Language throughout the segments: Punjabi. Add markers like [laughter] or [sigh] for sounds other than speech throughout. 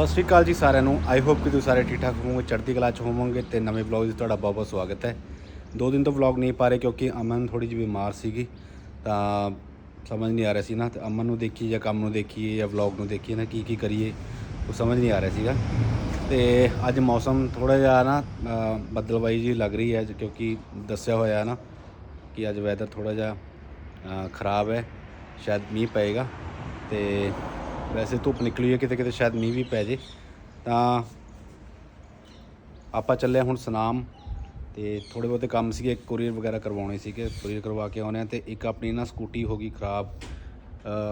ਸਤਿ ਸ਼੍ਰੀ ਅਕਾਲ ਜੀ ਸਾਰਿਆਂ ਨੂੰ। ਆਈ ਹੋਪ ਕਿ ਤੁਸੀਂ ਸਾਰੇ ਠੀਕ ਠਾਕ ਹੋਵੋਗੇ ਚੜ੍ਹਦੀ ਕਲਾ 'ਚ ਹੋਵੋਗੇ ਤੇ ਨਵੇਂ ਵਲੌਗ 'ਚ ਤੁਹਾਡਾ ਬਹੁਤ ਬਹੁਤ ਸਵਾਗਤ ਹੈ। ਦੋ ਦਿਨ ਤੋਂ ਵਲੌਗ ਨਹੀਂ ਪਾ ਰਹੇ ਕਿਉਂਕਿ ਅਮਨ ਥੋੜੀ ਜਿਹੀ ਬਿਮਾਰ ਸੀਗੀ। ਤਾਂ ਸਮਝ ਨਹੀਂ ਆ ਰਿਹਾ ਸੀ ਨਾ ਤੇ ਅਮਨ ਨੂੰ ਦੇਖੀਏ ਜਾਂ ਕੰਮ ਨੂੰ ਦੇਖੀਏ ਜਾਂ ਵਲੌਗ ਨੂੰ ਦੇਖੀਏ ਨਾ ਕੀ ਕੀ ਕਰੀਏ ਉਹ ਸਮਝ ਨਹੀਂ ਆ ਰਿਹਾ ਸੀਗਾ। ਤੇ ਅੱਜ ਮੌਸਮ ਥੋੜਾ ਜਿਹਾ ਨਾ ਅ, ਬੱਦਲਵਾਈ ਜੀ ਲੱਗ ਰਹੀ ਹੈ ਕਿਉਂਕਿ ਦੱਸਿਆ ਹੋਇਆ ਨਾ ਕਿ ਅੱਜ ਵੈਦਰ ਥੋੜਾ ਜਿਹਾ ਖਰਾਬ ਹੈ ਸ਼ਾਇਦ ਮੀਂਹ ਪਏਗਾ। ਤੇ ਵੈਸੇ ਧੁੱਪ ਨਿਕਲੀ ਹੈ ਕਿਤੇ ਕਿਤੇ ਸ਼ਾਇਦ ਮੀਂਹ ਵੀ ਪੈ ਜੇ। ਤਾਂ ਆਪਾਂ ਚੱਲੇ ਹੁਣ ਸਨਾਮ ਤੇ ਥੋੜੇ ਬਹੁਤੇ ਕੰਮ ਸੀਗੇ ਕੋਰੀਅਰ ਵਗੈਰਾ ਕਰਵਾਉਣੇ ਸੀਗੇ ਕੋਰੀਅਰ ਕਰਵਾ ਕੇ ਆਉਣੇ ਆ ਤੇ ਇੱਕ ਆਪਣੀ ਨਾ ਸਕੂਟੀ ਹੋ ਗਈ ਖਰਾਬ।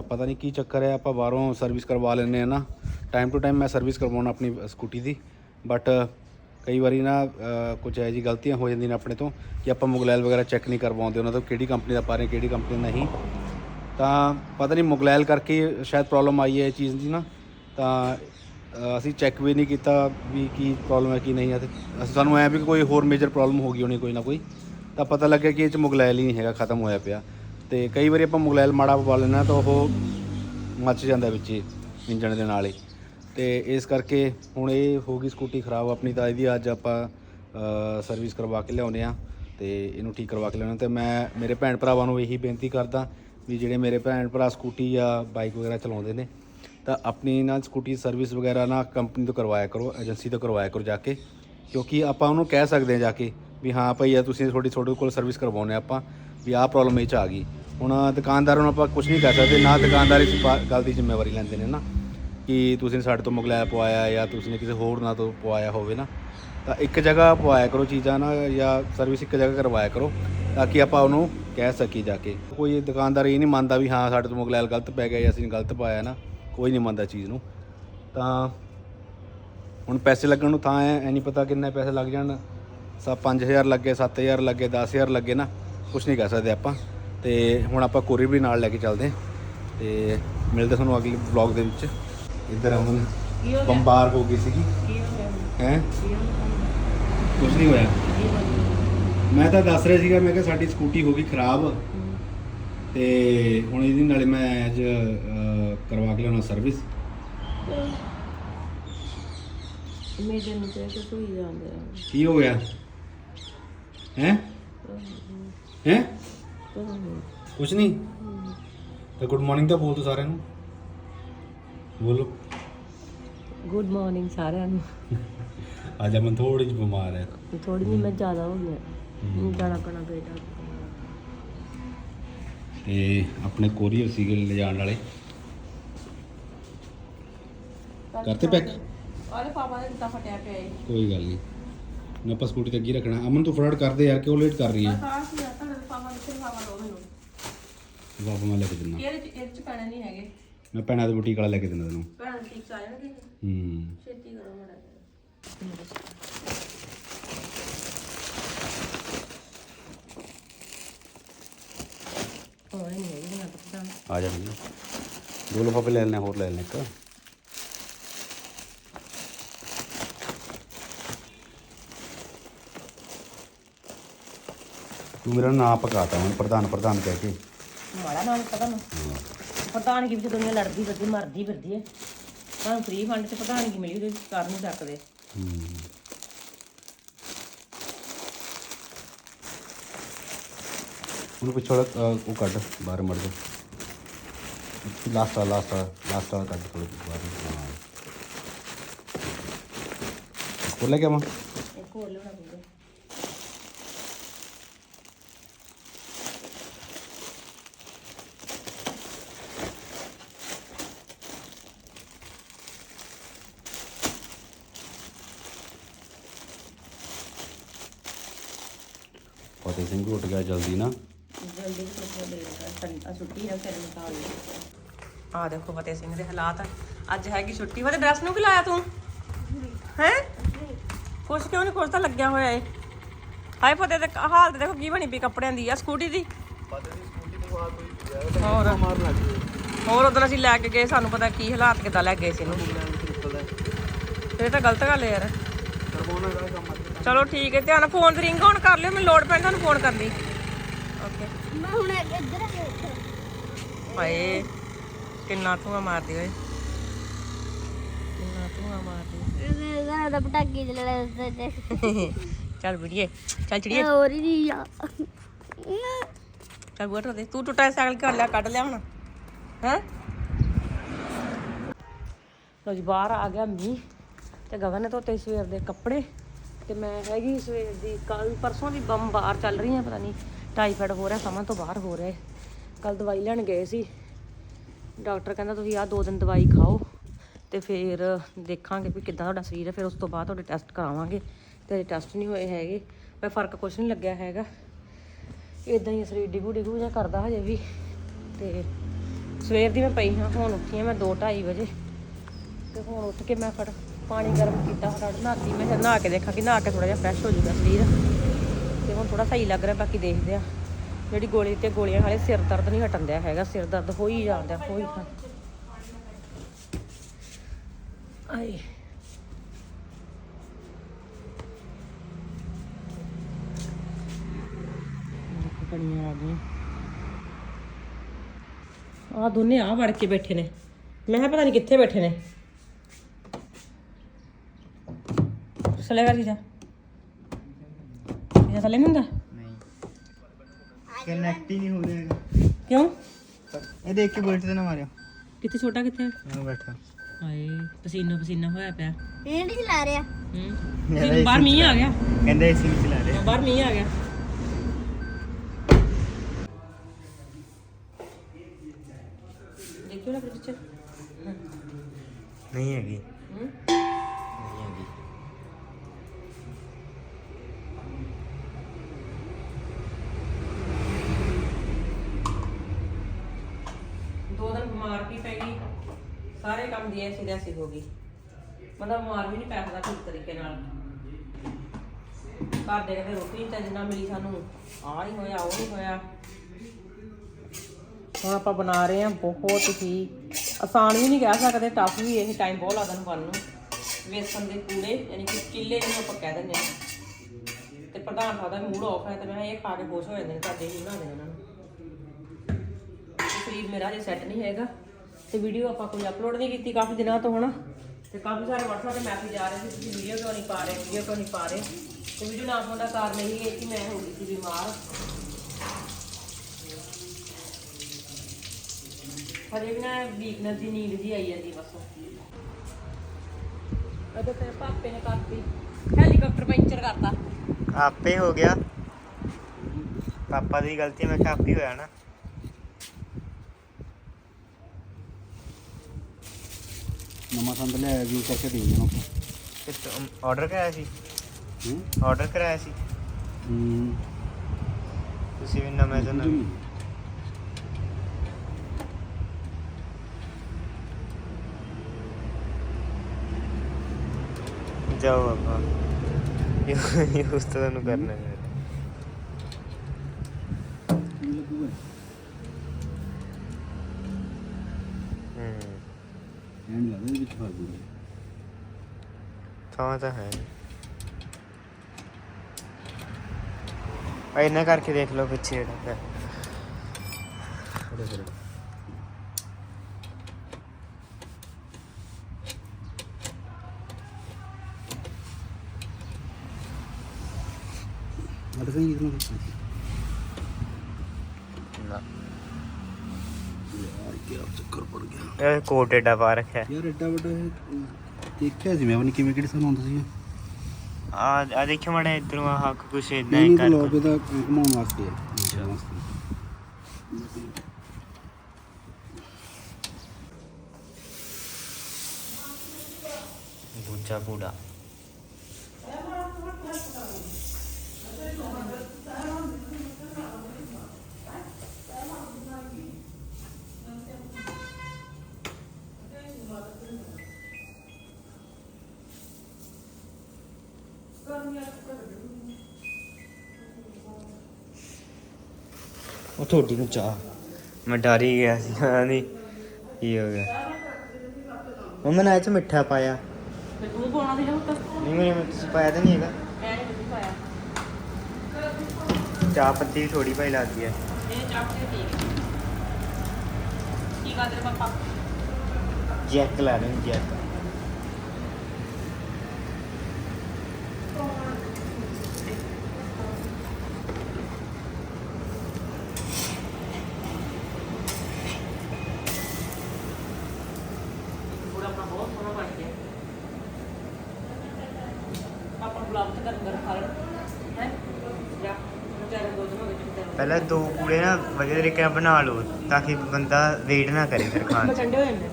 ਪਤਾ ਨਹੀਂ ਕੀ ਚੱਕਰ ਹੈ ਆਪਾਂ ਬਾਹਰੋਂ ਸਰਵਿਸ ਕਰਵਾ ਲੈਂਦੇ ਆ ਨਾ। ਟਾਈਮ ਟੂ ਟਾਈਮ ਮੈਂ ਸਰਵਿਸ ਕਰਵਾਉਣਾ ਆਪਣੀ ਸਕੂਟੀ ਦੀ। ਬਟ ਕਈ ਵਾਰੀ ਨਾ ਅ, ਕੁਝ ਇਹੋ ਜਿਹੀ ਗਲਤੀਆਂ ਹੋ ਜਾਂਦੀਆਂ ਨੇ ਆਪਣੇ ਤੋਂ ਕਿ ਆਪਾਂ ਮੁਗਲੈਲ ਵਗੈਰਾ ਚੈੱਕ ਨਹੀਂ ਕਰਵਾਉਂਦੇ ਉਹਨਾਂ ਤੋਂ ਕਿਹੜੀ ਕੰਪਨੀ ਦਾ ਪਾ ਰਹੇ ਕਿਹੜੀ ਕੰਪਨੀ ਦਾ ਨਹੀਂ। ਤਾਂ ਪਤਾ ਨਹੀਂ ਮੁਗਲੈਲ ਕਰਕੇ ਸ਼ਾਇਦ ਪ੍ਰੋਬਲਮ ਆਈ ਹੈ ਇਹ ਚੀਜ਼ ਦੀ ਨਾ, ਤਾਂ ਅਸੀਂ ਚੈੱਕ ਵੀ ਨਹੀਂ ਕੀਤਾ ਵੀ ਕੀ ਪ੍ਰੋਬਲਮ ਹੈ ਕੀ ਨਹੀਂ ਹੈ ਤੇ ਅਸੀਂ ਸਾਨੂੰ ਐ ਵੀ ਕੋਈ ਹੋਰ ਮੇਜਰ ਪ੍ਰੋਬਲਮ ਹੋ ਗਈ ਹੋਣੀ ਕੋਈ ਨਾ ਕੋਈ, ਤਾਂ ਪਤਾ ਲੱਗਿਆ ਕਿ ਇਹ ਚ ਮੁਗਲੈਲ ਹੀ ਨਹੀਂ ਹੈਗਾ, ਖਤਮ ਹੋਇਆ ਪਿਆ। ਤੇ ਕਈ ਵਾਰੀ ਆਪਾਂ ਮੁਗਲੈਲ ਮਾੜਾ ਪਵਾ ਲੈਂਦੇ ਹਾਂ ਤਾਂ ਉਹ ਮੱਚ ਜਾਂਦਾ ਵਿੱਚ ਇੰਜਣ ਦੇ ਨਾਲ ਹੀ। ਤੇ ਇਸ ਕਰਕੇ ਹੁਣ ਇਹ ਹੋ ਗਈ ਸਕੂਟੀ ਖਰਾਬ, ਆਪਣੀ ਤਾਂ ਇਹਦੀ ਅੱਜ ਆਪਾਂ ਸਰਵਿਸ ਕਰਵਾ ਕੇ ਲਿਆਉਨੇ ਆ ਤੇ ਇਹਨੂੰ ਠੀਕ ਕਰਵਾ ਕੇ ਲਿਆਉਣਾ ਤੇ ਮੈਂ, ਮੇਰੇ ਭੈਣ ਭਰਾਵਾਂ ਨੂੰ ਇਹੀ ਬੇਨਤੀ ਕਰਦਾ ਵੀ ਜਿਹੜੇ ਮੇਰੇ ਭੈਣ ਭਰਾ ਸਕੂਟੀ ਜਾਂ ਬਾਈਕ ਵਗੈਰਾ ਚਲਾਉਂਦੇ ਨੇ, ਤਾਂ ਆਪਣੀ ਨਾਲ ਸਕੂਟੀ ਸਰਵਿਸ ਵਗੈਰਾ ਨਾ ਕੰਪਨੀ ਤੋਂ ਕਰਵਾਇਆ ਕਰੋ ਏਜੰਸੀ ਤੋਂ ਕਰਵਾਇਆ ਕਰੋ ਜਾ ਕੇ, ਕਿਉਂਕਿ ਆਪਾਂ ਉਹਨੂੰ ਕਹਿ ਸਕਦੇ ਹਾਂ ਜਾ ਕੇ ਵੀ ਹਾਂ ਭਾਈ ਆ ਤੁਸੀਂ ਤੁਹਾਡੀ, ਤੁਹਾਡੇ ਕੋਲ ਸਰਵਿਸ ਕਰਵਾਉਨੇ ਆਪਾਂ, ਵੀ ਆਹ ਪ੍ਰੋਬਲਮ ਇਹ ਚ ਆ ਗਈ। ਹੁਣ ਦੁਕਾਨਦਾਰਾਂ ਨੂੰ ਆਪਾਂ ਕੁਝ ਨਹੀਂ ਕਰ ਸਕਦੇ, ਨਾ ਦੁਕਾਨਦਾਰ ਇਸ ਗੱਲ ਦੀ ਜ਼ਿੰਮੇਵਾਰੀ ਲੈਂਦੇ ਨੇ ਨਾ, ਕਿ ਤੁਸੀਂ ਸਾਡੇ ਤੋਂ ਮੁਗਲਾਇਆ ਪਵਾਇਆ ਜਾਂ ਤੁਸੀਂ ਕਿਸੇ ਹੋਰ ਨਾ ਤੋਂ ਪਵਾਇਆ ਹੋਵੇ ਨਾ, ਤਾਂ ਇੱਕ ਜਗ੍ਹਾ ਪਵਾਇਆ ਕਰੋ ਚੀਜ਼ਾਂ ਨਾ ਜਾਂ ਸਰਵਿਸ ਇੱਕ ਜਗ੍ਹਾ ਕਰਵਾਇਆ ਕਰੋ ਤਾਂ ਕਿ ਆਪਾਂ ਉਹਨੂੰ ਕਹਿ ਸਕੀ ਜਾ ਕੇ। ਕੋਈ ਦੁਕਾਨਦਾਰ ਇਹ ਨਹੀਂ ਮੰਨਦਾ ਵੀ ਹਾਂ ਸਾਡੇ ਤੋਂ ਮੁਗਲਾਇਲ ਗਲਤ ਪੈ ਗਿਆ ਜਾਂ ਅਸੀਂ ਗਲਤ ਪਾਇਆ ਨਾ ਕੋਈ ਨਹੀਂ ਮੰਨਦਾ ਚੀਜ਼ ਨੂੰ। ਤਾਂ ਹੁਣ ਪੈਸੇ ਲੱਗਣ ਨੂੰ ਥਾਂ ਹੈ ਐ ਨਹੀਂ ਪਤਾ ਕਿੰਨੇ ਪੈਸੇ ਲੱਗ ਜਾਣ। ਸਾ 5000 ਲੱਗੇ 7000 ਲੱਗੇ 10000 ਲੱਗੇ ਨਾ ਕੁਝ ਨਹੀਂ ਕਹਿ ਸਕਦੇ ਆਪਾਂ। ਤੇ ਹੁਣ ਆਪਾਂ ਕੋਰੀ ਵੀ ਨਾਲ ਲੈ ਕੇ ਚੱਲਦੇ ਹਾਂ ਤੇ ਮਿਲਦੇ ਤੁਹਾਨੂੰ ਅਗਲੇ ਵਲੌਗ ਦੇ ਵਿੱਚ। ਇੱਧਰ ਅਮਨ ਬੰਬਾਰ ਹੋ ਗਈ ਸੀਗੀ। ਹੈ ਕੁਝ ਨਹੀਂ ਹੋਇਆ। ਮੈਂ ਤਾਂ ਦੱਸ ਰਿਹਾ ਸੀਗਾ ਮੈਂ ਕਿਹਾ ਸਾਡੀ ਸਕੂਟੀ ਹੋ ਗਈ ਖਰਾਬ। ਤੇ ਹੁਣ ਇਹਦੀ ਨਾਲੇ ਮੈਂ ਅੱਜ ਅਹ, ਕਰਵਾ ਕੇ ਲਿਆਉਣਾ ਸਰਵਿਸ ਮੇਰੇ ਨੂੰ ਤੇ ਕਿ ਕੋਈ ਜਾਂਦੇ ਆ। ਕੀ ਹੋ ਗਿਆ? ਹੈ? ਹੈ? ਕੁਝ ਨਹੀਂ? ਤਾਂ ਗੁੱਡ ਮਾਰਨਿੰਗ ਤਾਂ ਬੋਲ ਦੋ ਸਾਰਿਆਂ ਨੂੰ। ਬੋਲੋ। ਗੁੱਡ ਮਾਰਨਿੰਗ ਸਾਰਿਆਂ ਨੂੰ। [laughs] ਅੱਜ ਅਮਨ ਥੋੜੀ ਜਿਹੀ ਬਿਮਾਰ ਹੈ ਥੋੜੀ ਜਿਹੀ ਮੈਂ ਜ਼ਿਆਦਾ ਹੋ ਗਿਆ ਜਾਣਾ ਪੈਣਾ ਬੇਟਾ ਤੇ ਆਪਣੇ ਕੋਰੀਅਰ ਸੀਗੇ ਲਿਜਾਣ ਵਾਲੇ। ਕਰਤੇ ਪੈਕ? ਅਰੇ ਪਾਪਾ ਨੇ ਤਾਂ ਫਟਿਆ ਪਿਆ ਕੋਈ ਗੱਲ ਨਹੀਂ ਮੈਂ ਆਪਾਂ ਸਕੂਟੀ ਤੇ ਅੱਗੇ ਰੱਖਣਾ। ਅਮਨ ਤੂੰ ਫਟਾਫਟ ਕਰ ਦੇ ਯਾਰ ਕਿਉਂ ਲੇਟ ਕਰ ਰਹੀ ਹੈ ਤਾਂ ਸੀ ਤਾਂ ਪਾਪਾ ਨੇ ਸਿਰ ਪਾਪਾ ਦੋ ਮੈਨੂੰ ਬਾਬਾ ਮੈਂ ਲੈ ਕੇ ਦਿੰਦਾ। ਇਹਦੇ ਚ ਇਹਦੇ ਚ ਪੈਣੇ ਨਹੀਂ ਹੈਗੇ। ਮੈਂ ਭੈਣਾਂ ਦੇ ਬੁਟੀਕ ਵਾਲਾ ਲੈ ਕੇ ਦਿੰਦਾ ਤੈਨੂੰ। ਭੈਣ ਠੀਕ ਆ ਜਾਣਗੇ ਹੂੰ। ਛੇਤੀ ਕਰੋ ਮੜਾ ਹੋਰ ਨਹੀਂ ਹੈਗੀ ਮੈਂ ਪਤਾ ਆ ਜਾ ਮੈਨੂੰ ਦੋ ਲਿਫਾਫੇ ਲੈ ਲੈਣੇ ਹੋਰ ਲੈ ਲੈਣੇ ਇੱਕ। ਤੂੰ ਮੇਰਾ ਨਾਂ ਪਕਾਤਾ ਹੁਣ ਪ੍ਰਧਾਨ ਪ੍ਰਧਾਨ ਕਹਿ ਕੇ। ਮਾੜਾ ਨਾਲ ਪਤਾ ਨਾ ਪ੍ਰਧਾਨਗੀ ਵਿੱਚ ਦੁਨੀਆ ਲੜਦੀ ਫਿਰਦੀ ਮਰਦੀ ਫਿਰਦੀ ਹੈ ਤੁਹਾਨੂੰ ਫ੍ਰੀ ਫੰਡ ਚ ਪ੍ਰਧਾਨਗੀ ਮਿਲੀ ਉਹਦੇ ਕਰ ਨਹੀਂ ਸਕਦੇ ਉਹਨੂੰ ਪਿੱਛੇ ਵਾਲਾ ਅਹ, ਉਹ ਕੱਢ ਬਾਹਰ ਮੜ ਜਾ ਲਾਸਟ ਵਾਲਾ ਲਾਸਟ ਵਾਲਾ ਲਾਸਟ ਵਾਲਾ ਕੱਢ ਥੋੜਾ ਬਾਹਰ ਹਾਂ ਖੋਲ ਲੈ ਕੇ ਆਵਾਂ ਇੱਕ ਹੋਰ ਲਿਆਉਣਾ ਪਊਗਾ ਫਤਿਹ ਸਿੰਘ ਵੀ ਉੱਠ ਗਿਆ ਜਲਦੀ ਟੰਟਾ ਫਿਰ ਆ ਦੇਖੋ ਫਤਿਹ ਸਿੰਘ ਦੇ ਹਾਲਾਤ। ਅੱਜ ਹੈਗੀ ਛੁੱਟੀ। ਫਤਿਹ ਡਰੈਸ ਨੂੰ ਕਿ ਲਾਇਆ ਤੂੰ? ਹੈ? ਕੁਛ ਕਿਉਂ ਨਹੀਂ ਕੁਛ ਤਾਂ ਲੱਗਿਆ ਹੋਇਆ ਏ। ਹਾਏ ਫਤਿਹ ਦੇ ਹਾਲਤ ਦੇਖੋ ਕੀ ਬਣੀ ਪਈ ਕੱਪੜਿਆਂ ਦੀ। ਆ ਸਕੂਟੀ ਦੀ? ਹੋਰ। ਹੋਰ ਉਦੋਂ ਅਸੀਂ ਲੈ ਕੇ ਗਏ ਸਾਨੂੰ ਪਤਾ ਕੀ ਹਾਲਾਤ ਕਿੱਦਾਂ ਲੈ ਗਏ ਸੀ ਇਹਨੂੰ। ਇਹ ਤਾਂ ਗਲਤ ਗੱਲ ਯਾਰ। ਚਲੋ ਠੀਕ ਹੈ ਧਿਆਨ ਫੋਨ ਰਿੰਗ ਔਨ ਕਰ ਲਿਓ ਮੈਨੂੰ ਲੋੜ ਪੈਣ ਤੁਹਾਨੂੰ ਫੋਨ ਕਰਨ ਓਕੇ ਮੈਂ ਹੁਣ ਇੱਧਰ ਆ ਗਿਆ ਹਾਏ ਕਿੰਨਾ ਧੂਆ ਮਾਰਦੀ ਓਏ। ਕਿੰਨਾ ਧੂੰਆਂ ਮਾਰਦੀ। ਇਹਦਾ ਦਾ ਪਟਾਕੇ ਚਲਾ ਤੇ। ਚੱਲ ਵੀਡੀਏ ਚੱਲ ਚੜੀਏ। ਹੋਰ ਹੀ ਨਹੀਂ ਆ। ਚੱਲ ਬੋਟ ਦੇ। ਤੂੰ ਟੁੱਟਾ ਸਾਈਕਲ ਕਰ ਲਿਆ? ਕੱਢ ਲਿਆ ਹੁਣ। ਹੈ? ਲੋ ਜੀ ਬਾਹਰ ਆ ਗਿਆ ਮੀਂਹ ਤੇ ਗਗਨ ਨੇ ਧੋਤੇ ਸਵੇਰ ਦੇ ਕੱਪੜੇ ਤੇ ਮੈਂ ਹੈਗੀ ਸਵੇਰ ਦੀ ਕੱਲ ਪਰਸੋਂ ਦੀ ਬੰਮ ਬਾਹਰ ਚੱਲ ਰਹੀ ਆ ਪਤਾ ਨਹੀਂ ਟਾਈਫਾਇਡ ਹੋ ਰਿਹਾ, ਸਮਾਂ ਤੋਂ ਬਾਹਰ ਹੋ ਰਿਹਾ। ਕੱਲ ਦਵਾਈ ਲੈਣ ਗਏ ਸੀ। ਡਾਕਟਰ ਕਹਿੰਦਾ, ਤੁਸੀਂ ਆਹ ਦੋ ਦਿਨ ਦਵਾਈ ਖਾਓ ਤੇ ਫਿਰ ਦੇਖਾਂਗੇ ਵੀ ਕਿੱਦਾਂ ਤੁਹਾਡਾ ਸਰੀਰ ਹੈ। ਫਿਰ ਉਸ ਤੋਂ ਬਾਅਦ ਤੁਹਾਡੇ ਟੈਸਟ ਕਰਾਵਾਂਗੇ। ਤੇਰੇ ਟੈਸਟ ਨਹੀਂ ਹੋਏ ਹੈਗੇ। ਪਰ ਫ਼ਰਕ ਕੁਝ ਨਹੀਂ ਲੱਗਿਆ ਹੈਗਾ। ਇਦਾਂ ਹੀ ਸਰੀਰ ਡਿਗੂ ਡਿਗੂ ਜਿਹਾ ਕਰਦਾ ਹਜੇ ਵੀ। ਤੇ ਸਵੇਰ ਦੀ ਮੈਂ ਪਈ ਹਾਂ, ਹੁਣ ਉੱਠੀ ਹਾਂ ਮੈਂ 2:30 ਵਜੇ। ਤੇ ਹੁਣ ਉੱਠ ਕੇ ਮੈਂ ਫੜ ਪਾਣੀ ਗਰਮ ਕੀਤਾ ਫਟਾਫਟ ਨਹਾਤੀ। ਮੈਂ ਨਹਾ ਕੇ ਦੇਖਾਂ ਕਿ ਨਹਾ ਕੇ ਥੋੜਾ ਜਿਹਾ ਫਰੈਸ਼ ਹੋ ਜਾਊਗਾ ਸਰੀਰ। ਤੇ ਹੁਣ ਥੋੜਾ ਸਹੀ ਲੱਗ ਰਿਹਾ, ਬਾਕੀ ਦੇਖਦੇ ਆ ਜਿਹੜੀ ਗੋਲੀ ਤੇ ਗੋਲੀਆਂ ਹਾਲੇ ਸਿਰ ਦਰਦ ਨਹੀਂ ਹਟਣ ਦਿਆ ਹੈਗਾ, ਸਿਰ ਦਰਦ ਹੋ ਹੀ ਜਾਂਦਾ, ਹੋ ਆਏ। ਕਣੀਆਂ ਆ ਗਈਆਂ। ਆ ਦੋਨੇ ਆ ਵੜ ਕੇ ਬੈਠੇ ਨੇ। ਮੈਂ ਕਿਹਾ ਪਤਾ ਨਹੀਂ ਕਿੱਥੇ ਬੈਠੇ ਨੇ। ਥੱਲੇ ਕਰ ਜਾ ਇਹ ਥੱਲੇ ਨਹੀਂ ਹੁੰਦਾ? ਕਨੈਕਟ ਹੀ ਨਹੀਂ ਹੋ ਰਿਹਾ ਹੈਗਾ। ਕਿਉਂ? ਇਹ ਦੇਖ ਕੇ ਬੁਲਟ ਤੇ ਨਾ ਮਾਰਿਓ। ਕਿੱਥੇ ਛੋਟਾ ਕਿੱਥੇ? ਹੈ? ਮੈਂ ਬੈਠਾ। ਹਾਏ ਪਸੀਨਾ ਪਸੀਨਾ ਹੋਇਆ ਪਿਆ। ਇਹ ਨਹੀਂ ਚਲਾ ਰਿਹਾ। ਹੂੰ। ਵੀ ਬਾਹਰ ਮੀਂਹ ਆ ਗਿਆ। ਕਹਿੰਦਾ ਏਸੀ ਨਹੀਂ ਚਲਾ ਰਿਹਾ। ਬਾਹਰ ਮੀਂਹ ਆ ਗਿਆ। ਦੇਖਿਓ ਨਾ ਪਿੱਛੇ ਨਹੀਂ ਹੈਗੀ ਹੂੰ ਨਹੀਂ ਹੈਗੀ ਦੋ ਦਿਨ ਬਿਮਾਰ ਵੀ ਪੈ ਗਈ ਸਾਰੇ ਕੰਮ ਦੀ ਐਸੀ ਦੈਸੀ ਹੋ ਗਈ। ਮਤਲਬ ਬਿਮਾਰ ਵੀ ਨਹੀਂ ਪੈ ਸਕਦਾ ਠੀਕ ਤਰੀਕੇ ਨਾਲ। ਘਰ ਦੇ ਕਹਿੰਦੇ ਰੋਟੀ ਨਹੀਂ ਚੱਜ ਨਾਲ ਮਿਲੀ ਸਾਨੂੰ। ਆ ਨਹੀਂ ਹੋਇਆ, ਉਹ ਨਹੀਂ ਹੋਇਆ। ਹੁਣ ਆਪਾਂ ਬਣਾ ਰਹੇ ਹਾਂ, ਬਹੁਤ ਹੀ ਆਸਾਨ ਵੀ ਨਹੀਂ ਕਹਿ ਸਕਦੇ ਟਫ ਵੀ ਇਹ ਟਾਈਮ ਬਹੁਤ ਲੱਗਦਾ ਨੂੰ ਬਣਨ ਨੂੰ। ਵੇਸਣ ਦੇ ਪੂੜੇ, ਯਾਨੀ ਕਿ ਕਿੱਲੇ ਨੂੰ ਆਪਾਂ ਕਹਿ ਦਿੰਦੇ ਹਾਂ। ਤੇ ਪ੍ਰਧਾਨ ਸਾਹਿਬ ਦਾ ਮੂਡ ਆਫ ਹੈ ਤੇ ਮੈਂ ਕਿਹਾ ਇਹ ਖਾ ਕੇ ਖੁਸ਼ ਹੋ ਜਾਂਦੇ ਨੇ ਸਾਡੇ ਹੀ ਬਣਾਉਂਦੇ ਨੇ ਉਹਨਾਂ ਨੂੰ। ਸਰੀਰ ਮੇਰਾ ਜੇ ਸੈੱਟ ਨਹੀਂ ਹੈਗਾ। ਤੇ ਵੀਡੀਓ ਆਪਾਂ ਕੋਈ ਅਪਲੋਡ ਨਹੀਂ ਕੀਤੀ ਕਾਫੀ ਦਿਨਾਂ ਤੋਂ ਹਨਾ। ਤੇ ਕਾਫੀ ਸਾਰੇ WhatsApp ਤੇ ਮੈਸੇਜ ਆ ਰਹੇ ਸੀ ਤੁਸੀਂ ਵੀਡੀਓ ਕਿਉਂ ਨਹੀਂ ਪਾ ਰਹੇ ਵੀਡੀਓ ਕਿਉਂ ਨਹੀਂ ਪਾ ਰਹੇ? ਤੇ ਵੀਡੀਓ ਨਾ ਪਾਉਣ ਦਾ ਕਾਰਨ ਇਹ ਹੈ ਕਿ ਮੈਂ ਹੋ ਗਈ ਸੀ ਬਿਮਾਰ। ਹਜੇ ਵੀ ਨਾ ਵੀਕਨੈਸ ਦੀ ਨੀਂਦ ਜੀ ਆਈ ਜਾਂਦੀ ਬਸ। ਅਦੇ ਤੇ ਪਾਪੇ ਨੇ ਕਰਤੀ ਹੈਲੀਕਾਪਟਰ ਪੈਂਚਰ ਕਰਤਾ। ਆਪੇ ਹੋ ਗਿਆ। ਪਾਪਾ ਦੀ ਗਲਤੀ ਹੈ, ਮੈਂ ਕਿਹਾ ਆਪੇ ਹੋਇਆ ਨਾ। ਨਵਾਂ ਸੰਦ ਲਿਆਇਆ ਯੂਜ਼ ਕਰਕੇ ਦੇ ਦੇਣਾ ਆਰਡਰ ਕਰਾਇਆ ਸੀ? ਹੂੰ? ਆਰਡਰ ਕਰਾਇਆ ਸੀ? ਹੂੰ। ਤੁਸੀਂ ਵੀ ਨਵੇਂ ਤੋਂ ਨਵੇਂ। ਜਾਓ ਬਾਬਾ ਇਹ ਉਸ ਤਰ੍ਹਾਂ ਨੂੰ ਕਰਨਾ ਹੂੰ। ਐਂਡ ਲੱਗਦਾ ਇਹਦੇ ਵਿੱਚ ਫਸ ਜੂਗੀ ਥਾਂ ਤਾਂ ਹੈ ਇਹਨਾਂ ਕਰਕੇ ਦੇਖ ਲਓ ਪਿੱਛੇ ਜਿਹੜਾ ਪਿਆ। ਖੜੇ ਖੜੇ ਅਰੇ ਸਹੀ ਇਤਨਾ ਨਾ ਚੱਕਰ ਪੜ ਗਿਆ। ਇਹ ਕੋਟ ਏਡਾ ਪਾ ਰੱਖਿਆ। ਯਾਰ ਐਡਾ ਵੱਡਾ ਇਹ ਦੇਖਿਆ ਸੀ ਮੈਂ ਆਪਣੀ ਕਿਵੇਂ ਕਿਹੜੇ ਸਾਨੂੰ ਹੁੰਦਾ ਸੀ ਆ ਆ ਦੇਖਿਓ ਮੜੇ ਇਧਰੋਂ ਆਹ ਕੁਛ ਇਦਾਂ ਨਹੀਂ ਹੀ ਨਹੀਂ ਲੋਕ ਕਰ ਇਹਦਾ ਘੁਮਾਉਣ ਵਾਸਤੇ ਹੈ ਅੱਛਾ। ਵਾਸਤੇ। ਗੁੱਜਾ ਕੂੜਾ। ਉਹ ਤੁਹਾਡੀ ਨੂੰ ਚਾਹ। ਮੈਂ ਡਰ ਹੀ ਗਿਆ ਸੀ ਹਾਂ ਨਹੀਂ ਕੀ ਹੋ ਗਿਆ। ਮੰਮਾ ਨੇ ਚ ਮਿੱਠਾ ਪਾਇਆ। ਤੇ ਤੂੰ ਪਾਉਣਾ ਨਾ ਪੁੱਤ? ਨਹੀਂ ਵਿੱਚ ਤੁਸੀਂ ਪਾਇਆ ਤਾਂ ਨਹੀਂ ਹੈਗਾ। ਮੈਂ ਨਹੀਂ ਪਾਇਆ। ਚਾਹ ਪੱਤੀ ਥੋੜੀ ਪਾਈ ਲੱਗਦੀ ਹੈ। ਇਹ ਚਾਪ ਤੇ ਠੀਕ ਹੈ। ਕੀ ਕਰਦੇ ਪਾਪਾ? ਜੈਕ ਲਾ ਰਹੇ ਜੈਕ ਬਲੌਗ ਤੇ ਕਰਨ ਕਰ ਖਾ ਲੈਣ ਹੈ ਜਾ ਵਿਚਾਰੇ ਦੋ ਦਿਨ ਹੋ ਗਏ ਚਿੱਟੇ ਪਹਿਲਾਂ ਦੋ ਪੂੜੇ ਨਾ ਵਧੀਆ ਤਰੀਕੇ ਨਾਲ ਬਣਾ ਲਓ ਤਾਂ ਕਿ ਬੰਦਾ ਵੇਟ ਨਾ ਕਰੇ ਫਿਰ ਖਾਣ 'ਚ। ਠੰਡੇ ਹੋ ਜਾਂਦੇ।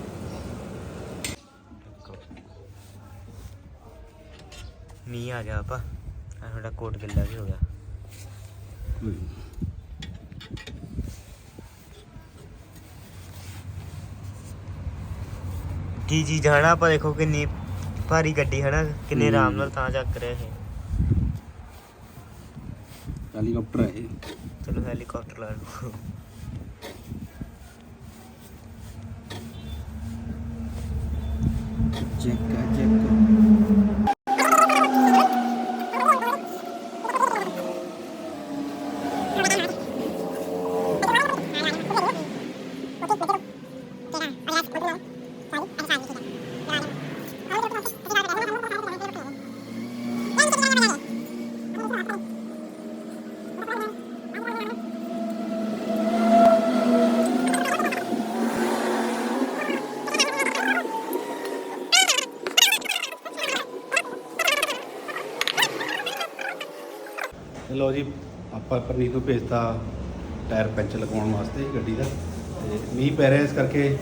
ਮੀਂਹ ਆ ਗਿਆ ਆਪਾ। ਆ ਤੁਹਾਡਾ ਕੋਟ ਗਿੱਲਾ ਵੀ ਹੋ ਗਿਆ। ਕੀ ਚੀਜ਼ ਹਨਾ ਆਪਾਂ ਦੇਖੋ ਕਿੰਨੀ ਭਾਰੀ ਗੱਡੀ ਹਨਾ ਕਿੰਨੇ ਆਰਾਮ ਨਾਲ ਤਾਂ ਚੱਕ ਰਿਹਾ ਇਹ। ਹੈਲੀਕਾਪਟਰ ਹੈ ਇਹ। ਚਲੋ ਹੈਲੀਕਾਪਟਰ ਲਾ ਲਓ ਚੈੱਕ ਚੈੱਕ ਲੋ ਜੀ ਆਪਾਂ ਪਰਨੀਤ ਨੂੰ ਭੇਜਤਾ ਟਾਇਰ ਪੈਂਚਰ ਲਗਵਾਉਣ ਵਾਸਤੇ ਗੱਡੀ ਦਾ। ਤੇ ਮੀਂਹ ਪੈ ਰਿਹਾ ਇਸ ਕਰਕੇ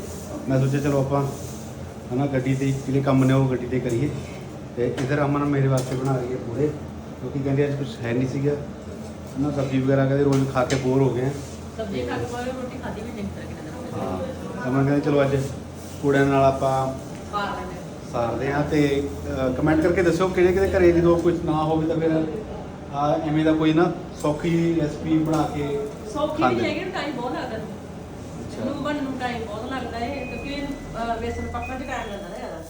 ਮੈਂ ਸੋਚਿਆ ਚਲੋ ਆਪਾਂ ਹਨਾ ਗੱਡੀ ਦੇ ਜਿਹੜੇ ਕੰਮ ਨੇ ਉਹ ਗੱਡੀ ਤੇ ਕਰੀਏ। ਤੇ ਇਧਰ ਅਮਨ ਮੇਰੇ ਵਾਸਤੇ ਬਣਾ ਰਹੀ ਹੈ ਪੂਰੇ ਕਿਉਂਕਿ ਕਹਿੰਦੇ ਅੱਜ ਕੁਝ ਹੈ ਨਹੀਂ ਸੀਗਾ। ਨਾ ਸਬਜ਼ੀ ਵਗੈਰਾ ਕਹਿੰਦੇ ਰੋਜ਼ ਖਾ ਕੇ ਬੋਰ ਹੋ ਗਏ ਆ। ਸਬਜ਼ੀ ਖਾ ਕੇ ਪਾਵੇ ਰੋਟੀ ਖਾਦੀ ਵੀ ਨਹੀਂ ਤਰ੍ਹਾਂ ਹਾਂ ਅਮਨ ਕਹਿੰਦੇ ਚਲੋ ਅੱਜ ਕੂੜਿਆਂ ਨਾਲ ਆਪਾਂ ਲੈਂਦੇ ਸਾਰਦੇ ਆ ਤੇ ਕਮੈਂਟ ਕਰਕੇ ਦੱਸਿਓ ਕਿਹੜੇ ਕਿਹੜੇ ਘਰੇ ਜਦੋਂ ਕੁਝ ਨਾ ਹੋਵੇ ਤਾਂ ਫਿਰ ਆ ਐਵੇਂ ਦਾ ਕੋਈ ਨਾ ਸੌਖੀ ਰੈਸਪੀ ਬਣਾ ਕੇ ਸੌਖੀ ਖਾਂਦੇ। ਵੀ ਹੈਗੀ ਟਾਈਮ ਬਹੁਤ ਲੱਗਦਾ। ਇਹਨੂੰ ਬਣਨ ਨੂੰ ਟਾਈਮ ਬਹੁਤ ਲੱਗਦਾ ਹੈ ਕਿਉਂਕਿ ਅਹ, ਵੇਸਣ ਪੱਕਣ 'ਚ ਟਾਈਮ ਲੱਗਦਾ ਨਾ ਜ਼ਿਆਦਾ।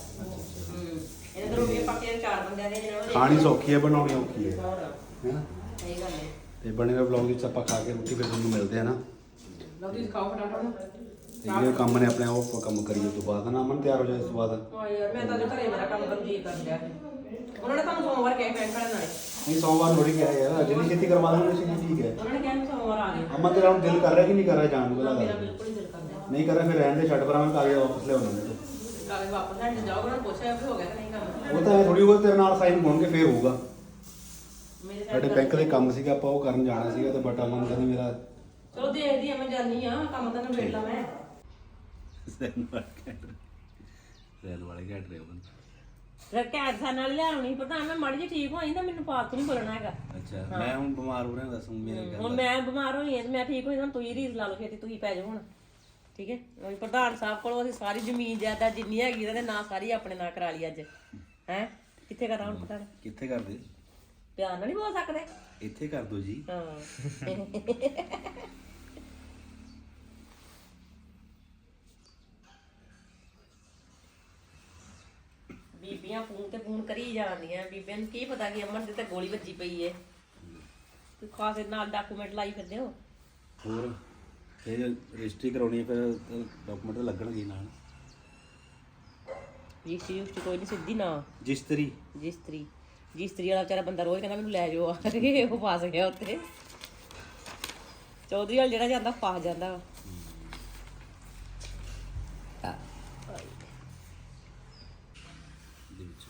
ਹੂੰ ਇਹਦੇ ਤੋਂ ਰੋਟੀ ਪੱਕੇ ਚਾਰ ਬੰਦਿਆਂ ਦੇ ਜਿਹੜਾ ਖਾਣੀ ਸੌਖੀ ਹੈ ਬਣਾਉਣੀ ਔਖੀ ਹੈ। ਹੋਰ। ਹੈਨਾ ਸਹੀ ਗੱਲ ਹੈ। ਤੇ ਬਣੇ ਹੋਏ ਵਲੌਗ ਵਿੱਚ ਆਪਾਂ ਖਾ ਕੇ ਰੋਟੀ ਫਿਰ ਤੁਹਾਨੂੰ ਮਿਲਦੇ ਆ ਨਾ। ਲਓ ਤੁਸੀਂ ਖਾਓ ਫਟਾਫਟ ਨੂੰ ਤੇ ਜਿਹੜੇ ਕੰਮ ਨੇ ਆਪਣੇ ਉਹ ਆਪਾਂ ਕੰਮ ਕਰੀਏ ਉਸ ਤੋਂ ਬਾਅਦ। ਨਾ ਅਮਨ ਤਿਆਰ ਹੋ ਜਾਏ ਇਸ ਤੋਂ ਬਾਅਦ। ਹਾਂ ਯਾਰ ਮੈਂ ਤਾਂ ਜੋ ਘਰੇ ਮੇਰਾ ਕੰਮ ਜੀ ਕਰ ਲਿਆ ਉਹਨਾਂ ਨੇ ਤੁਹਾਨੂੰ ਸੋਮਵਾਰ ਕਹਿ ਵਾਲੇ ਨਾਲੇ। ਨਹੀਂ ਸੋਮਵਾਰ ਥੋੜੀ ਕਿਹਾ ਯਾਰ ਜਿੰਨੀ ਛੇਤੀ ਕਰਵਾ ਦਾਂਗੇ ਸੀ ਠੀਕ ਹੈ। ਉਹਨਾਂ ਨੇ ਕਿਹਾ ਵੀ ਸੋਮਵਾਰ ਆ ਗਏ ਅਮਨ ਤੇਰਾ ਹੁਣ ਦਿਲ ਕਰ ਰਿਹਾ ਕਿ ਨਹੀਂ ਕਰ ਰਿਹਾ ਜਾਣ ਨੂੰ ਮੇਰਾ। ਬਿਲਕੁਲ ਦਿਲ ਕਰਦਾ। ਨਹੀਂ ਕਰ ਰਿਹਾ ਫਿਰ ਰਹਿਣ ਦੇ ਛੱਡ ਪਰਾਂ ਮੈਂ ਕਾਗਜ਼ ਵਾਪਸ ਲਿਆਉਣਾ ਮੈਨੂੰ ਕਾਲੇ ਵਾਪਸ ਲੈਣ ਜਾਓਗੇ ਉਹਨਾਂ ਨੂੰ ਪੁੱਛਿਆ ਵੀ ਹੋ ਗਿਆ ਕਿ ਨਹੀਂ ਕੰਮ ਉਹ ਤਾਂ ਥੋੜੀ ਹੋਊਗਾ ਤੇਰੇ ਨਾਲ ਸਾਈਨ ਹੋਣਗੇ ਫੇਰ ਹੋਊਗਾ। ਸਾਡੇ ਬੈਂਕ ਦੇ ਕੰਮ ਸੀਗਾ ਆਪਾਂ ਉਹ ਕਰਨ ਜਾਣਾ ਸੀਗਾ ਤੇ ਬਟ ਅਮਨ ਕਹਿੰਦੀ ਮੇਰਾ। ਚਲੋ ਦੇਖਦੀ ਆ ਮੈਂ ਜਾਨੀ ਆ ਕੰਮ ਤਾਂ ਨਿਬੇੜ ਲਾ ਮੈਂ। ਸੈਨ ਵਾਲੇ ਘੈਂਟ ਸੈਨ ਵਾਲੇ ਘੈਂਟ ਰਹੇ ਅਮਨ। ਫਿਰ ਕੈਦ ਸਾਨ ਨਾਲ ਲਿਆਉਣੀ ਪਤਾ ਮੈਂ ਮਾੜੀ ਜਿਹੀ ਠੀਕ ਹੋਈ ਤਾਂ ਮੈਨੂੰ ਫਾਲਤੂ ਨਹੀਂ ਬੋਲਣਾ ਹੈਗਾ। ਅੱਛਾ ਮੈਂ ਹੁਣ ਬਿਮਾਰ ਹੋ ਰਿਹਾ ਦੱਸ ਮੇਰੇ ਹੁਣ ਮੈਂ ਬਿਮਾਰ ਹੋਈ ਹਾਂ ਤੇ ਮੈਂ ਠੀਕ ਹੋਈ ਤਾਂ ਤੁਸੀਂ ਰੀਸ ਲਾ ਲਓ ਛੇਤੀ ਤੁਸੀਂ ਪੈ ਜਾਓ ਹੁਣ। ਠੀਕ ਹੈ? ਉਹ ਪ੍ਰਧਾਨ ਸਾਹਿਬ ਕੋਲੋਂ ਅਸੀਂ ਸਾਰੀ ਜ਼ਮੀਨ ਜਾਇਦਾਦ ਜਿੰਨੀ ਹੈਗੀ ਉਹਦੇ ਨਾਂ ਸਾਰੀ ਆਪਣੇ ਨਾਂ ਕਰਾ ਲਈ ਅੱਜ। ਹੈ? ਕਿੱਥੇ ਕਰਾਂ ਹੁਣ ਪਤਾ ਕਿੱਥੇ ਕਰਦੇ? ਪਿਆਰ ਨਾਲ ਨਹੀਂ ਬੋਲ ਸਕਦੇ। ਇੱਥੇ ਕਰ ਦੋ ਜੀ। ਹਾਂ। [laughs] ਬੀਬੀਆਂ ਫੋਨ ਤੇ ਫੋਨ ਕਰੀ ਜਾਂਦੀਆਂ ਬੀਬੀਆਂ ਨੂੰ ਕੀ ਪਤਾ ਕਿ ਅਮਨ ਦੇ ਤੇ ਗੋਲੀ ਵੱਜੀ ਪਈ ਏ। ਕੋਈ ਖਾਸ ਨਾਲ ਡਾਕੂਮੈਂਟ ਲਾਈ ਫਿਰਦੇ ਹੋ। ਹੋਰ ਇਹ ਰਜਿਸਟਰੀ ਕਰਾਉਣੀ ਹੈ ਫਿਰ ਡਾਕੂਮੈਂਟ ਤਾਂ ਲੱਗਣਗੇ ਨਾਲ। ਉਸ 'ਚ ਕੋਈ ਨਹੀਂ ਸਿੱਧੀ ਨਾ। ਜਿਸਤਰੀ ਜਿਸਤਰੀ ਜਿਸਤਰੀ ਵਾਲਾ ਵਿਚਾਰਾ ਬੰਦਾ ਰੋਜ਼ ਕਹਿੰਦਾ ਮੈਨੂੰ ਲੈ ਜਾਓ ਆ ਕੇ ਉਹ ਫਸ ਗਿਆ ਉੱਥੇ। ਚੌਧਰੀ ਵਾਲਾ ਜਿਹੜਾ ਜਾਂਦਾ ਫਸ ਜਾਂਦਾ ਵਾ। ਦੇ ਵਿੱਚ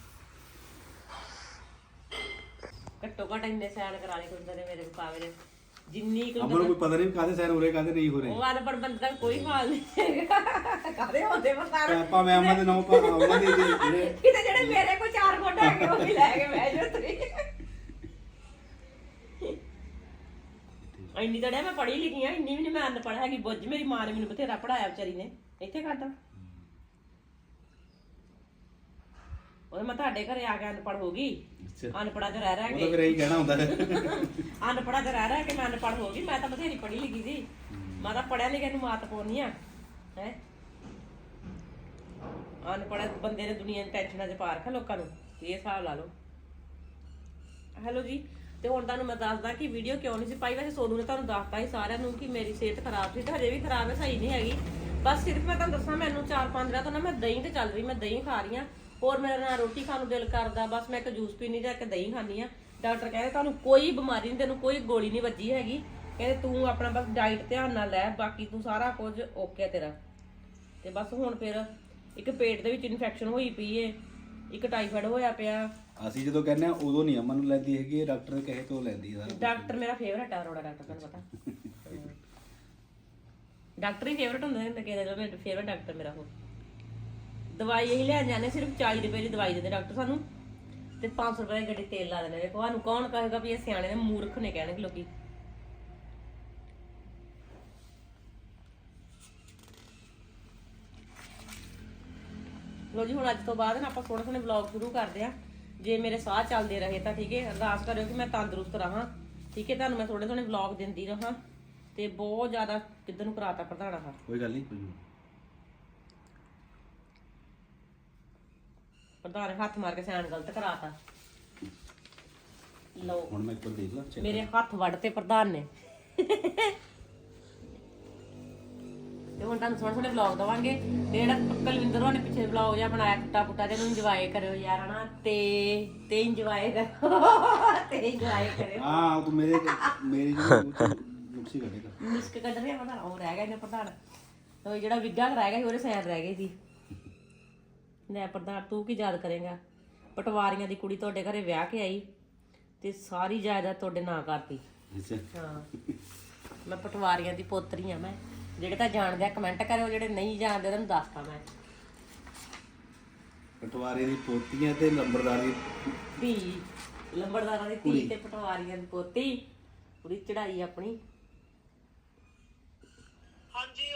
ਘੱਟੋ ਇੰਨੇ ਸੈਨ ਕਰਾ ਲਏ ਹੁੰਦੇ ਨੇ ਮੇਰੇ ਮੁਕਾਬਲੇ ਜਿੰਨੀ ਅਮਨ ਨੂੰ ਕੋਈ ਪਤਾ ਨਹੀਂ ਕਾਹਦੇ ਸੈਨ ਹੋ ਰਹੇ ਕਾਹਦੇ ਨਹੀਂ ਹੋ ਰਹੇ। ਉਹ ਅਨਪੜ੍ਹ ਬੰਦੇ ਕੋਈ ਹਾਲ ਨਹੀਂ ਕਾਦੇ ਹੁੰਦੇ ਪਤਾ ਤੇ ਆਪਾਂ ਮੈਂ ਅਮਨ ਦੇ ਨਾਮ ਪਰ ਉਹਨਾਂ ਦੇ ਜਿਹੜੇ ਕਿਤੇ ਜਿਹੜੇ ਮੇਰੇ ਕੋਲ ਚਾਰ ਫੋਟੋ ਹੈਗੇ ਉਹ ਵੀ ਲੈ ਕੇ ਬਹਿ ਜਾਓ ਤੁਸੀਂ। ਇੰਨੀ ਤਾਂ ਡਿਆ ਮੈਂ ਪੜ੍ਹੀ ਲਿਖੀ ਆ ਇੰਨੀ ਵੀ ਨਹੀਂ ਮੈਂ ਅਨਪੜ੍ਹ ਹੈਗੀ। ਬੁੱਝ ਮੇਰੀ ਮਾਂ ਨੇ ਮੈਨੂੰ ਬਥੇਰਾ ਪੜਾਇਆ ਵਿਚਾਰੀ ਨੇ। ਇੱਥੇ ਕੱਢ ਉਹ ਮੈਂ ਤੁਹਾਡੇ ਘਰੇ ਆ ਕੇ ਅਨਪੜ੍ਹ ਹੋ ਗਈ। ਅੱਛਾ। ਅਨਪੜ੍ਹਾਂ ਚ ਰਹਿ ਰਹਿ ਉਹ ਤਾਂ ਫਿਰ ਇਹੀ ਕਹਿਣਾ ਹੁੰਦਾ। ਹੈ [laughs] ਅਨਪੜ੍ਹਾਂ ਚ ਰਹਿ ਰਹਿ ਕੇ ਮੈਂ ਅਨਪੜ੍ਹ ਹੋ ਗਈ ਮੈਂ ਤਾਂ ਬਥੇਰੀ ਪੜ੍ਹੀ ਲਿਖੀ ਸੀ। ਮੈਂ ਤਾਂ ਪੜਿਆ ਲਿਖਿਆ ਨੂੰ ਮਾਤ ਪਾਉਣੀ ਆ ਹੈ। ਅਨਪੜ੍ਹ ਬੰਦੇ ਨੇ ਦੁਨੀਆ ਦੀ ਟੈਨਸ਼ਨਾਂ 'ਚ ਪਾ ਰੱਖਿਆ ਲੋਕਾਂ ਨੂੰ ਇਹ ਹਿਸਾਬ ਲਾ ਲਓ। ਹੈਲੋ ਜੀ ਤੇ ਹੁਣ ਤੁਹਾਨੂੰ ਮੈਂ ਦੱਸਦਾ ਕਿ ਵੀਡੀਓ ਕਿਉਂ ਨਹੀਂ ਸੀ ਪਾਈ? ਵੈਸੇ ਸੋਨੂ ਨੇ ਤੁਹਾਨੂੰ ਦੱਸਤਾ ਸੀ ਸਾਰਿਆਂ ਨੂੰ ਕਿ ਮੇਰੀ ਸਿਹਤ ਖਰਾਬ ਸੀ ਤੇ ਹਜੇ ਵੀ ਖਰਾਬ ਹੈ ਸਹੀ ਨਹੀਂ ਹੈਗੀ। ਬਸ ਸਿਰਫ ਮੈਂ ਤੁਹਾਨੂੰ ਦੱਸਾਂ ਮੈਨੂੰ 4-5 ਦਿਨਾਂ ਤੋਂ ਨਾ ਮੈਂ ਦਹੀਂ ਤੇ ਚੱਲ ਰਹੀ ਮੈਂ ਦਹੀਂ ਖਾ ਰਹੀ ਆ ਹੋਰ ਮੇਰਾ ਨਾ ਰੋਟੀ ਖਾਣ ਨੂੰ ਦਿਲ ਕਰਦਾ ਬਸ ਮੈਂ ਇੱਕ ਜੂਸ ਪੀਣੀ ਤੇ ਇੱਕ ਦਹੀਂ ਖਾਣੀ ਆ ਡਾਕਟਰ ਕਹਿੰਦੇ ਤੁਹਾਨੂੰ ਕੋਈ ਬਿਮਾਰੀ ਨਹੀਂ ਤੈਨੂੰ ਕੋਈ ਗੋਲੀ ਨਹੀਂ ਵੱਜੀ ਹੈਗੀ। ਕਹਿੰਦੇ ਤੂੰ ਆਪਣਾ ਬਸ ਡਾਈਟ ਧਿਆਨ ਨਾਲ ਲੈ ਬਾਕੀ ਤੂੰ ਸਾਰਾ ਕੁਝ ਓਕੇ ਤੇਰਾ। ਤੇ ਬਸ ਹੁਣ ਫਿਰ ਇੱਕ ਪੇਟ ਦੇ ਵਿੱਚ ਇਨਫੈਕਸ਼ਨ ਹੋਈ ਪਈ ਏ ਇੱਕ ਟਾਈਫਾਇਡ ਹੋਇਆ ਪਿਆ। ਅਸੀਂ ਜਦੋਂ ਕਹਿੰਦੇ ਆ ਉਦੋਂ ਨਹੀਂ ਅਮਨ ਲੈਂਦੀ ਹੈਗੀ ਇਹ ਡਾਕਟਰ ਕਹੇ ਤੋਂ ਲੈਂਦੀ ਹੈ ਸਾਰਾ ਡਾਕਟਰ ਮੇਰਾ ਫੇਵਰਟ ਆ ਅਰੋੜਾ ਡਾਕਟਰ ਤੁਹਾਨੂੰ ਪਤਾ। [laughs] ਡਾਕਟਰ ਹੀ ਫੇਵਰਟ ਹੁੰਦੇ ਨੇ ਕਿਹਦੇ ਦਾ ਫੇਵਰਟ ਡਾਕਟਰ ਮੇਰਾ ਉਹ ਦਵਾਈ ਇਹੀ ਲੈਣ ਜਾਂਦੇ ਸਿਰਫ 40 ਰੁਪਏ ਦੀ ਦਵਾਈ ਦਿੰਦੇ ਡਾਕਟਰ ਸਾਨੂੰ। ਤੇ 500 ਰੁਪਏ ਦੀ ਗੱਡੀ ਤੇਲ ਲਾ ਦਿੰਦੇ ਨੇ। ਤੁਹਾਨੂੰ ਕੌਣ ਕਹੇਗਾ ਵੀ ਇਹ ਸਿਆਣੇ ਨੇ, ਮੂਰਖ ਨੇ ਕਹਿਣਗੇ ਲੋਕੀ। ਲੋ ਜੀ, ਹੁਣ ਅੱਜ ਤੋਂ ਬਾਅਦ ਨਾ ਆਪਾਂ ਥੋੜੇ ਥੋੜੇ ਵਲੌਗ ਸ਼ੁਰੂ ਕਰਦੇ ਆ ਜੇ ਮੇਰੇ ਸਾਹ ਚੱਲਦੇ ਰਹੇ ਤਾਂ ਠੀਕ ਹੈ, ਅਰਦਾਸ ਕਰਿਓ ਕਿ ਮੈਂ ਤੰਦਰੁਸਤ ਰਹਾਂ। ਠੀਕ ਹੈ, ਤੁਹਾਨੂੰ ਮੈਂ ਥੋੜੇ ਥੋੜੇ ਵਲੌਗ ਦਿੰਦੀ ਰਹਾਂ। ਤੇ ਬਹੁਤ ਜ਼ਿਆਦਾ ਕਿੱਧਰ ਨੂੰ ਕਰਾਤਾ ਪ੍ਰਧਾਨ ਆਹ। ਕੋਈ ਗੱਲ ਨਹੀਂ ਕੋਈ ਨੀ। ਪ੍ਰਧਾਨ ਨੇ ਹੱਥ ਮਾਰ ਕੇ ਸੈਨ ਗਲਤ ਕਰਾਤਾ। ਲਓ ਹੁਣ ਮੈਂ ਇੱਕ ਵਾਰ ਦੇਖ ਲਾਂ check ਮੇਰੇ ਹੱਥ ਵੱਢ ਤੇ ਪ੍ਰਧਾਨ ਨੇ। ਤੇ ਹੁਣ ਤੁਹਾਨੂੰ ਸੋਹਣੇ ਸੋਹਣੇ ਵਲੌਗ ਦਵਾਂਗੇ। ਤੇ ਜਿਹੜਾ ਕਲਵਿੰਦਰ ਹੋਣੇ ਪਿੱਛੇ ਵਲੌਗ ਜਿਹਾ ਬਣਾਇਆ ਟੁੱਟਾ ਪੁੱਟਾ ਤੇ ਇਹਨੂੰ ਇੰਜੋਏ ਕਰਿਓ ਯਾਰ ਹਨਾ? ਤੇ ਤੇ ਇੰਜੋਏ ਕਰੋ [laughs] ਤੇ ਇੰਜੋਏ ਕਰਿਓ। ਹਾਂ ਤੂੰ ਮੇਰੇ ਮੇਰੀ ਜਿਹੜੀ ਨੁਕਸੀ ਕੱਢੇਗਾ। ਮਿਸਕ ਕੱਢ ਰਿਹਾ ਪ੍ਰਧਾਨ ਉਹ ਰਹਿ ਗਿਆ ਇਹਨੇ ਪ੍ਰਧਾਨ। ਉਹ ਜਿਹੜਾ ਵਿੱਗਾ ਗਿਆ ਸੀ ਉਹਦੇ ਸੈਨ ਰਹਿ ਗਏ ਸੀ। ਲੈ ਪ੍ਰਧਾਨ ਤੂੰ ਕੀ ਯਾਦ ਕਰੇਗਾ? ਪਟਵਾਰੀਆਂ ਦੀ ਕੁੜੀ ਤੁਹਾਡੇ ਘਰੇ ਵਿਆਹ ਕੇ ਆਈ ਤੇ ਸਾਰੀ ਜਾਇਦਾਦ ਤੁਹਾਡੇ ਨਾਂ ਕਰਤੀ। ਅੱਛਾ। ਹਾਂ। ਮੈਂ ਪਟਵਾਰੀਆਂ ਦੀ ਪੋਤਰੀ ਆ ਮੈਂ। ਜਿਹੜੇ ਤਾਂ ਜਾਣਦੇ ਆ ਕਮੈਂਟ ਕਰਿਓ ਜਿਹੜੇ ਨਹੀਂ ਜਾਣਦੇ ਉਹਨਾਂ ਨੂੰ ਦੱਸਦਾ ਮੈਂ। ਪਟਵਾਰੇ ਦੀ ਪੋਤੀਆਂ ਤੇ ਲੰਬਰਦਾਰ ਦੀ ਧੀ ਲੰਬੜਦਾਰਾਂ ਦੀ ਧੀ ਤੇ ਪਟਵਾਰੀਆਂ ਦੀ ਪੋਤੀ। ਪੂਰੀ ਚੜਾਈ ਆਪਣੀ। ਹਾਂਜੀ